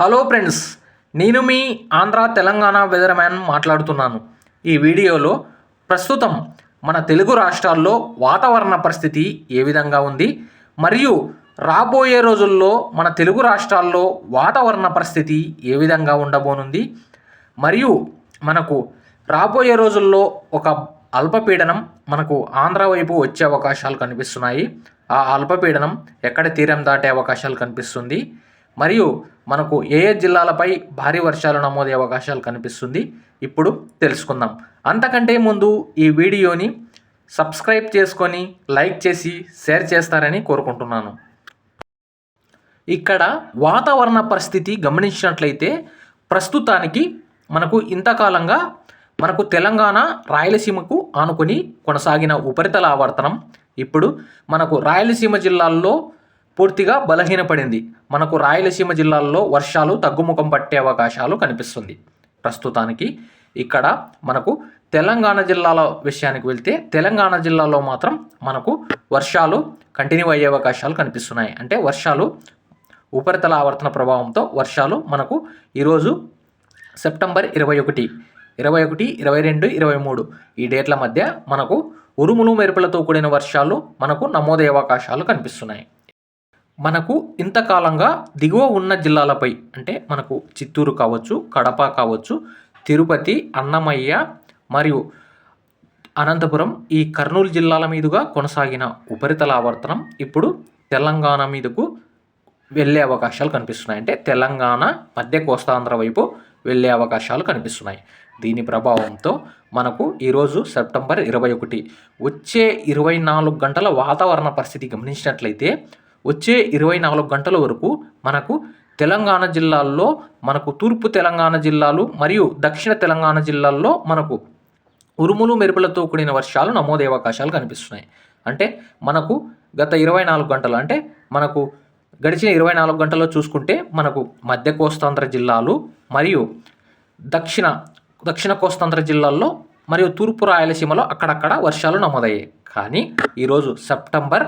Hello friends నేను మీ Andhra Telangana weatherman మాట్లాడుతున్నాను. ఈ వీడియోలో ప్రస్తుతం మన తెలుగు రాష్ట్రాల్లో వాతావరణ పరిస్థితి ఏ విధంగా ఉంది? మరియు రాబోయే రోజుల్లో మన తెలుగు రాష్ట్రాల్లో వాతావరణ పరిస్థితి ఏ విధంగా ఉండబోనుంది? మరియు మనకు రాబోయే రోజుల్లో ఒక అల్పపీడనం మనకు ఆంధ్ర వైపు వచ్చే అవకాశాలు కనిపిస్తున్నాయి. ఆ అల్పపీడనం ఎక్కడ తీరం దాటే అవకాశాలు కనిపిస్తుంది? మరియు మనకు ఏ ఏ జిల్లాలపై భారీ వర్షాలు నమోదయ్యే అవకాశాలు కనిపిస్తుంది ఇప్పుడు తెలుసుకుందాం. అంతకంటే ముందు ఈ వీడియోని సబ్స్క్రైబ్ చేసుకొని లైక్ చేసి షేర్ చేస్తారని కోరుకుంటున్నాను. ఇక్కడ వాతావరణ పరిస్థితి గమనించినట్లయితే ప్రస్తుతానికి మనకు ఇంతకాలంగా మనకు తెలంగాణ రాయలసీమకు ఆనుకొని కొనసాగిన ఉపరితల ఆవర్తనం. ఇప్పుడు మనకు రాయలసీమ జిల్లాల్లో పూర్తిగా బలహీనపడింది. మనకు రాయలసీమ జిల్లాల్లో వర్షాలు తగ్గుముఖం పట్టే అవకాశాలు కనిపిస్తుంది. ప్రస్తుతానికి ఇక్కడ మనకు తెలంగాణ జిల్లాల విషయానికి వెళ్తే తెలంగాణ జిల్లాలో మాత్రం మనకు వర్షాలు కంటిన్యూ అయ్యే అవకాశాలు కనిపిస్తున్నాయి. అంటే వర్షాలు ఉపరితల ఆవర్తన ప్రభావంతో వర్షాలు మనకు ఈరోజు సెప్టెంబర్ ఇరవై ఒకటి ఇరవై ఒకటి ఇరవై రెండు ఇరవై మూడు ఈ డేట్ల మధ్య మనకు ఉరుములు మెరుపులతో కూడిన వర్షాలు మనకు నమోదయ్యే అవకాశాలు కనిపిస్తున్నాయి. మనకు ఇంతకాలంగా దిగువ ఉన్న జిల్లాలపై అంటే మనకు చిత్తూరు కావచ్చు కడప కావచ్చు తిరుపతి అన్నమయ్య మరియు అనంతపురం ఈ కర్నూలు జిల్లాల మీదుగా కొనసాగిన ఉపరితల ఆవర్తనం ఇప్పుడు తెలంగాణ మీదకు వెళ్ళే అవకాశాలు కనిపిస్తున్నాయి. అంటే తెలంగాణ మధ్య కోస్తాంధ్ర వైపు వెళ్ళే అవకాశాలు కనిపిస్తున్నాయి. దీని ప్రభావంతో మనకు ఈరోజు సెప్టెంబర్ ఇరవై ఒకటి వచ్చే ఇరవై నాలుగు గంటల వాతావరణ పరిస్థితి గమనించినట్లయితే వచ్చే ఇరవై నాలుగు గంటల వరకు మనకు తెలంగాణ జిల్లాల్లో మనకు తూర్పు తెలంగాణ జిల్లాలు మరియు దక్షిణ తెలంగాణ జిల్లాల్లో మనకు ఉరుములు మెరుపులతో కూడిన వర్షాలు నమోదయ్యే అవకాశాలు కనిపిస్తున్నాయి. అంటే మనకు గత ఇరవై నాలుగు గంటలు అంటే మనకు గడిచిన ఇరవై నాలుగు గంటల్లో చూసుకుంటే మనకు మధ్య కోస్తాంధ్ర జిల్లాలు మరియు దక్షిణ దక్షిణ కోస్తాంధ్ర జిల్లాల్లో మరియు తూర్పు రాయలసీమలో అక్కడక్కడ వర్షాలు నమోదయ్యాయి. కానీ ఈరోజు సెప్టెంబర్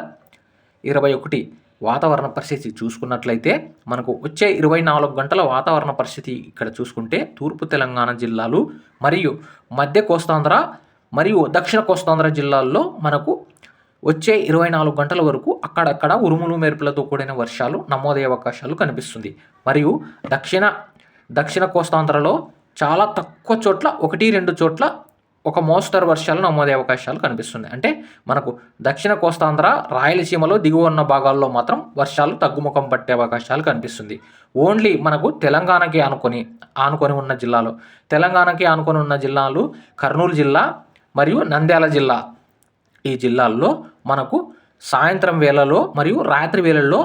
ఇరవై ఒకటి వాతావరణ పరిస్థితి చూసుకున్నట్లయితే మనకు వచ్చే ఇరవై నాలుగు గంటల వాతావరణ పరిస్థితి ఇక్కడ చూసుకుంటే తూర్పు తెలంగాణ జిల్లాలు మరియు మధ్య కోస్తాంధ్ర మరియు దక్షిణ కోస్తాంధ్ర జిల్లాల్లో మనకు వచ్చే ఇరవై నాలుగు గంటల వరకు అక్కడక్కడ ఉరుములు మెరుపులతో కూడిన వర్షాలు నమోదయ్యే అవకాశాలు కనిపిస్తుంది. మరియు దక్షిణ దక్షిణ కోస్తాంధ్రలో చాలా తక్కువ చోట్ల ఒకటి రెండు చోట్ల ఒక మోస్తరు వర్షాలు నమోదే అవకాశాలు కనిపిస్తుంది అంటే మనకు దక్షిణ కోస్తాంధ్ర రాయలసీమలో దిగువ ఉన్న భాగాల్లో మాత్రం వర్షాలు తగ్గుముఖం పట్టే అవకాశాలు కనిపిస్తుంది. ఓన్లీ మనకు తెలంగాణకి ఆనుకొని ఆనుకొని ఉన్న జిల్లాలు తెలంగాణకి ఆనుకొని ఉన్న జిల్లాలు కర్నూలు జిల్లా మరియు నంద్యాల జిల్లా. ఈ జిల్లాల్లో మనకు సాయంత్రం వేళలో మరియు రాత్రి వేళల్లో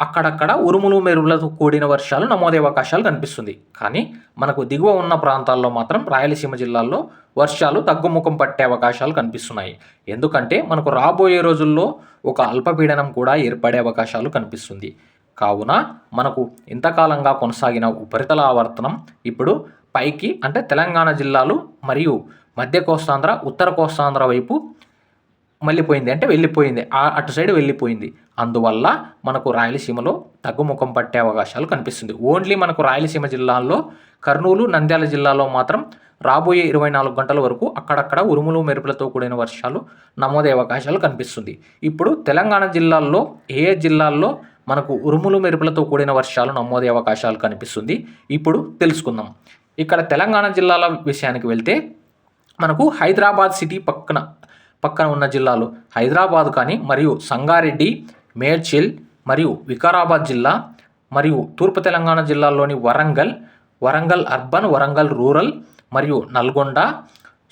అక్కడక్కడ ఉరుములు మెరుపులతో కూడిన వర్షాలు నమోదయ్యే అవకాశాలు కనిపిస్తుంది. కానీ మనకు దిగువ ఉన్న ప్రాంతాల్లో మాత్రం రాయలసీమ జిల్లాల్లో వర్షాలు తగ్గుముఖం పట్టే అవకాశాలు కనిపిస్తున్నాయి. ఎందుకంటే మనకు రాబోయే రోజుల్లో ఒక అల్పపీడనం కూడా ఏర్పడే అవకాశాలు కనిపిస్తుంది. కావున మనకు ఇంతకాలంగా కొనసాగిన ఉపరితల ఆవర్తనం ఇప్పుడు పైకి అంటే తెలంగాణ జిల్లాలు మరియు మధ్య కోస్తాంధ్ర ఉత్తర కోస్తాంధ్ర వైపు మళ్ళీపోయింది. అంటే వెళ్ళిపోయింది. అటు సైడ్ వెళ్ళిపోయింది. అందువల్ల మనకు రాయలసీమలో తగ్గుముఖం పట్టే అవకాశాలు కనిపిస్తుంది. ఓన్లీ మనకు రాయలసీమ జిల్లాల్లో కర్నూలు నంద్యాల జిల్లాలో మాత్రం రాబోయే ఇరవై నాలుగు గంటల వరకు అక్కడక్కడ ఉరుములు మెరుపులతో కూడిన వర్షాలు నమోదయ్యే అవకాశాలు కనిపిస్తుంది. ఇప్పుడు తెలంగాణ జిల్లాల్లో ఏ ఏ జిల్లాల్లో మనకు ఉరుములు మెరుపులతో కూడిన వర్షాలు నమోదయ్యే అవకాశాలు కనిపిస్తుంది? ఇప్పుడు తెలుసుకుందాం. ఇక్కడ తెలంగాణ జిల్లాల విషయానికి వెళ్తే మనకు హైదరాబాద్ సిటీ పక్కన పక్కన ఉన్న జిల్లాలు హైదరాబాద్ కానీ మరియు సంగారెడ్డి మేడ్చిల్ మరియు వికారాబాద్ జిల్లా మరియు తూర్పు తెలంగాణ జిల్లాల్లోని వరంగల్ వరంగల్ అర్బన్ వరంగల్ రూరల్ మరియు నల్గొండ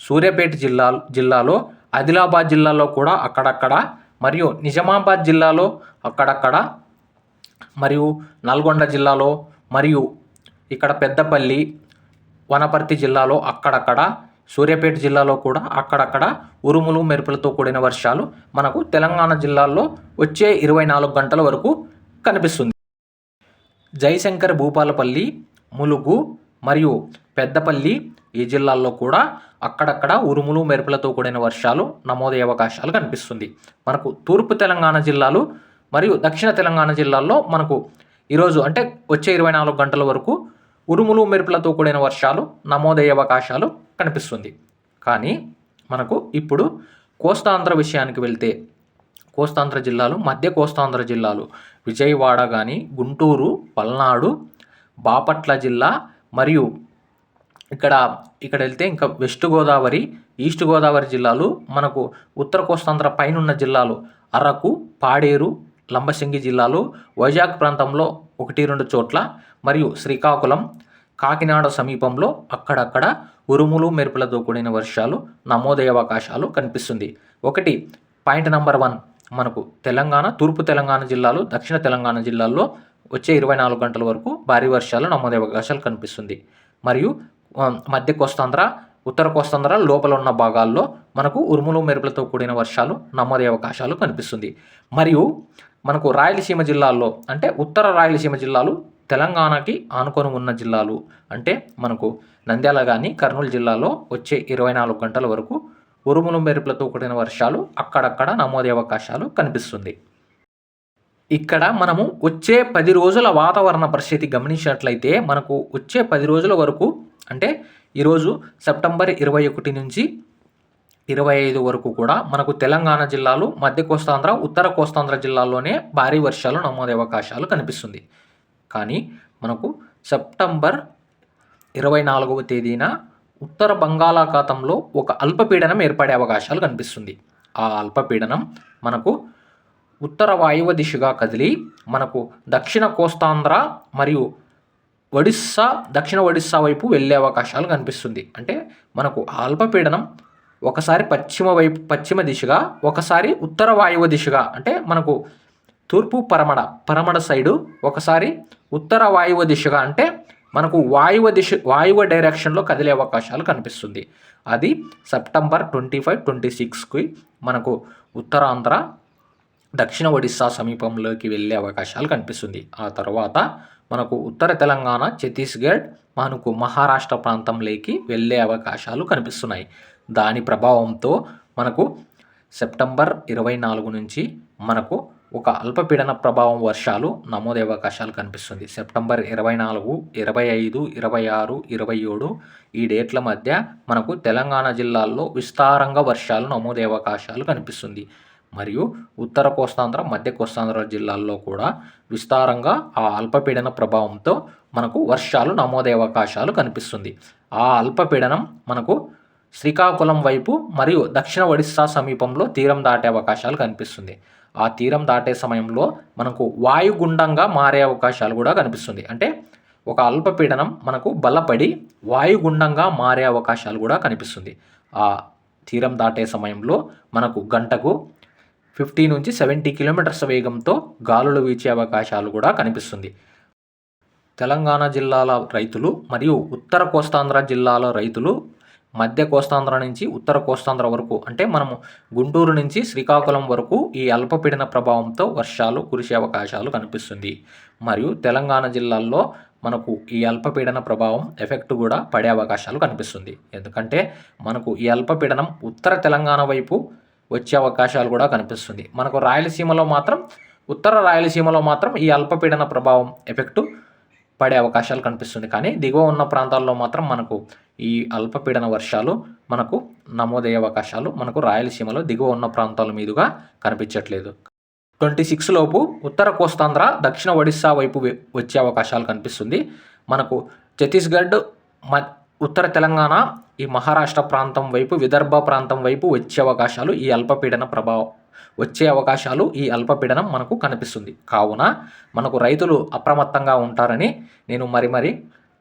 సూర్యాపేట జిల్లా జిల్లాలో ఆదిలాబాద్ జిల్లాలో కూడా అక్కడక్కడ మరియు నిజామాబాద్ జిల్లాలో అక్కడక్కడ మరియు నల్గొండ జిల్లాలో మరియు ఇక్కడ పెద్దపల్లి వనపర్తి జిల్లాలో అక్కడక్కడ సూర్యాపేట జిల్లాలో కూడా అక్కడక్కడ ఉరుములు మెరుపులతో కూడిన వర్షాలు మనకు తెలంగాణ జిల్లాల్లో వచ్చే ఇరవై నాలుగు గంటల వరకు కనిపిస్తుంది. జయశంకర్ భూపాలపల్లి ములుగు మరియు పెద్దపల్లి ఈ జిల్లాల్లో కూడా అక్కడక్కడ ఉరుములు మెరుపులతో కూడిన వర్షాలు నమోదయ్యే అవకాశాలు కనిపిస్తుంది. మనకు తూర్పు తెలంగాణ జిల్లాలు మరియు దక్షిణ తెలంగాణ జిల్లాల్లో మనకు ఈరోజు అంటే వచ్చే ఇరవై నాలుగు గంటల వరకు ఉరుములు మెరుపులతో కూడిన వర్షాలు నమోదయ్యే అవకాశాలు కనిపిస్తుంది. కానీ మనకు ఇప్పుడు కోస్తాంధ్ర విషయానికి వెళ్తే కోస్తాంధ్ర జిల్లాలు మధ్య కోస్తాంధ్ర జిల్లాలు విజయవాడ కానీ గుంటూరు పల్నాడు బాపట్ల జిల్లా మరియు ఇక్కడ ఇక్కడ వెళ్తే ఇంకా వెస్ట్ గోదావరి ఈస్ట్ గోదావరి జిల్లాలు మనకు ఉత్తర కోస్తాంధ్ర పైనున్న జిల్లాలు అరకు పాడేరు లంబసింగి జిల్లాలు వైజాగ్ ప్రాంతంలో ఒకటి రెండు చోట్ల మరియు శ్రీకాకుళం కాకినాడ సమీపంలో అక్కడక్కడ ఉరుములు మెరుపులతో కూడిన వర్షాలు నమోదయ్యే అవకాశాలు కనిపిస్తుంది. ఒకటి పాయింట్ నెంబర్ వన్ మనకు తెలంగాణ తూర్పు తెలంగాణ జిల్లాలు దక్షిణ తెలంగాణ జిల్లాల్లో వచ్చే ఇరవై నాలుగు గంటల వరకు భారీ వర్షాలు నమోదయ్యే అవకాశాలు కనిపిస్తుంది. మరియు మధ్య కోస్తాంధ్ర ఉత్తర కోస్తాంధ్ర లోపల ఉన్న భాగాల్లో మనకు ఉరుములు మెరుపులతో కూడిన వర్షాలు నమోదయ్యే అవకాశాలు కనిపిస్తుంది. మరియు మనకు రాయలసీమ జిల్లాల్లో అంటే ఉత్తర రాయలసీమ జిల్లాలు తెలంగాణకి ఆనుకొని ఉన్న జిల్లాలు అంటే మనకు నంద్యాల కానీ కర్నూలు జిల్లాలో వచ్చే ఇరవై నాలుగు గంటల వరకు ఉరుములు మెరుపులతో కూడిన వర్షాలు అక్కడక్కడ నమోదే అవకాశాలు కనిపిస్తుంది. ఇక్కడ మనము వచ్చే పది రోజుల వాతావరణ పరిస్థితి గమనించినట్లయితే మనకు వచ్చే పది రోజుల వరకు అంటే ఈరోజు సెప్టెంబర్ ఇరవై ఒకటి నుంచి ఇరవై ఐదు వరకు కూడా మనకు తెలంగాణ జిల్లాలు మధ్య కోస్తాంధ్ర ఉత్తర కోస్తాంధ్ర జిల్లాల్లోనే భారీ వర్షాలు నమోదే అవకాశాలు కనిపిస్తుంది. కానీ మనకు సెప్టెంబర్ ఇరవై నాలుగవ తేదీన ఉత్తర బంగాళాఖాతంలో ఒక అల్పపీడనం ఏర్పడే అవకాశాలు కనిపిస్తుంది. ఆ అల్పపీడనం మనకు ఉత్తర వాయువ దిశగా కదిలి మనకు దక్షిణ కోస్తాంధ్ర మరియు ఒడిస్సా దక్షిణ ఒడిస్సా వైపు వెళ్ళే అవకాశాలు కనిపిస్తుంది. అంటే మనకు అల్పపీడనం ఒకసారి పశ్చిమ వైపు పశ్చిమ దిశగా ఒకసారి ఉత్తర వాయువ దిశగా అంటే మనకు తూర్పు పరమడ పరమడ సైడు ఒకసారి ఉత్తర వాయువ దిశగా అంటే మనకు వాయువ దిశ వాయువ డైరెక్షన్లో కదిలే అవకాశాలు కనిపిస్తుంది. అది సెప్టెంబర్ ట్వంటీ ఫైవ్ ట్వంటీ సిక్స్కి మనకు ఉత్తరాంధ్ర దక్షిణ ఒడిస్సా సమీపంలోకి వెళ్ళే అవకాశాలు కనిపిస్తుంది. ఆ తర్వాత మనకు ఉత్తర తెలంగాణ ఛత్తీస్గఢ్ మనకు మహారాష్ట్ర ప్రాంతంలోకి వెళ్ళే అవకాశాలు కనిపిస్తున్నాయి. దాని ప్రభావంతో మనకు సెప్టెంబర్ ఇరవై నాలుగు నుంచి మనకు ఒక అల్పపీడన ప్రభావం వర్షాలు నమోదయ్యే అవకాశాలు కనిపిస్తుంది. సెప్టెంబర్ ఇరవై నాలుగు ఇరవై ఐదు ఇరవై ఆరు ఇరవై ఏడు ఈ డేట్ల మధ్య మనకు తెలంగాణ జిల్లాల్లో విస్తారంగా వర్షాలు నమోదయ్యే అవకాశాలు కనిపిస్తుంది. మరియు ఉత్తర కోస్తాంధ్ర మధ్య కోస్తాంధ్ర జిల్లాల్లో కూడా విస్తారంగా ఆ అల్పపీడన ప్రభావంతో మనకు వర్షాలు నమోదయ్యే అవకాశాలు కనిపిస్తుంది. ఆ అల్పపీడనం మనకు శ్రీకాకుళం వైపు మరియు దక్షిణ ఒడిస్సా సమీపంలో తీరం దాటే అవకాశాలు కనిపిస్తుంది. ఆ తీరం దాటే సమయంలో మనకు వాయుగుండంగా మారే అవకాశాలు కూడా కనిపిస్తుంది. అంటే ఒక అల్పపీడనం మనకు బలపడి వాయుగుండంగా మారే అవకాశాలు కూడా కనిపిస్తుంది. ఆ తీరం దాటే సమయంలో మనకు గంటకు ఫిఫ్టీ నుంచి సెవెంటీ కిలోమీటర్స్ వేగంతో గాలులు వీచే అవకాశాలు కూడా కనిపిస్తుంది. తెలంగాణ జిల్లాల రైతులు మరియు ఉత్తర కోస్తాంధ్ర జిల్లాల రైతులు మధ్య కోస్తాంధ్ర నుంచి ఉత్తర కోస్తాంధ్ర వరకు అంటే మనము గుంటూరు నుంచి శ్రీకాకుళం వరకు ఈ అల్పపీడన ప్రభావంతో వర్షాలు కురిసే అవకాశాలు కనిపిస్తుంది. మరియు తెలంగాణ జిల్లాల్లో మనకు ఈ అల్పపీడన ప్రభావం ఎఫెక్ట్ కూడా పడే అవకాశాలు కనిపిస్తుంది. ఎందుకంటే మనకు ఈ అల్పపీడనం ఉత్తర తెలంగాణ వైపు వచ్చే అవకాశాలు కూడా కనిపిస్తుంది. మనకు రాయలసీమలో మాత్రం ఉత్తర రాయలసీమలో మాత్రం ఈ అల్పపీడన ప్రభావం ఎఫెక్టు పడే అవకాశాలు కనిపిస్తుంది. కానీ దిగువ ఉన్న ప్రాంతాల్లో మాత్రం మనకు ఈ అల్పపీడన వర్షాలు మనకు నమోదయ్యే అవకాశాలు మనకు రాయలసీమలో దిగువ ఉన్న ప్రాంతాల మీదుగా కనిపించట్లేదు. ట్వంటీ సిక్స్ లోపు ఉత్తర కోస్తాంధ్ర దక్షిణ ఒడిస్సా వైపు వచ్చే అవకాశాలు కనిపిస్తుంది. మనకు ఛత్తీస్గఢ్ మ ఉత్తర తెలంగాణ ఈ మహారాష్ట్ర ప్రాంతం వైపు విదర్భ ప్రాంతం వైపు వచ్చే అవకాశాలు ఈ అల్పపీడన ప్రభావం వచ్చే అవకాశాలు ఈ అల్పపీడనం మనకు కనిపిస్తుంది. కావున మనకు రైతులు అప్రమత్తంగా ఉంటారని నేను మరి మరి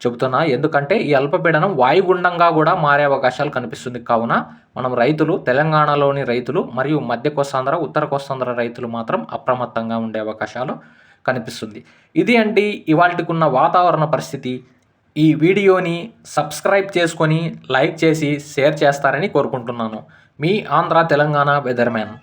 చెబుతున్నా. ఎందుకంటే ఈ అల్పపీడనం వాయుగుండంగా కూడా మారే అవకాశాలు కనిపిస్తుంది. కావున మనం రైతులు తెలంగాణలోని రైతులు మరియు మధ్య కోస్తాంధ్ర ఉత్తర కోస్తాంధ్ర రైతులు మాత్రం అప్రమత్తంగా ఉండే అవకాశాలు కనిపిస్తుంది. ఇది అండి ఇవాళకున్న వాతావరణ పరిస్థితి. ఈ వీడియోని సబ్స్క్రైబ్ చేసుకొని లైక్ చేసి షేర్ చేస్తారని కోరుకుంటున్నాను. మీ ఆంధ్ర తెలంగాణ వెదర్మ్యాన్.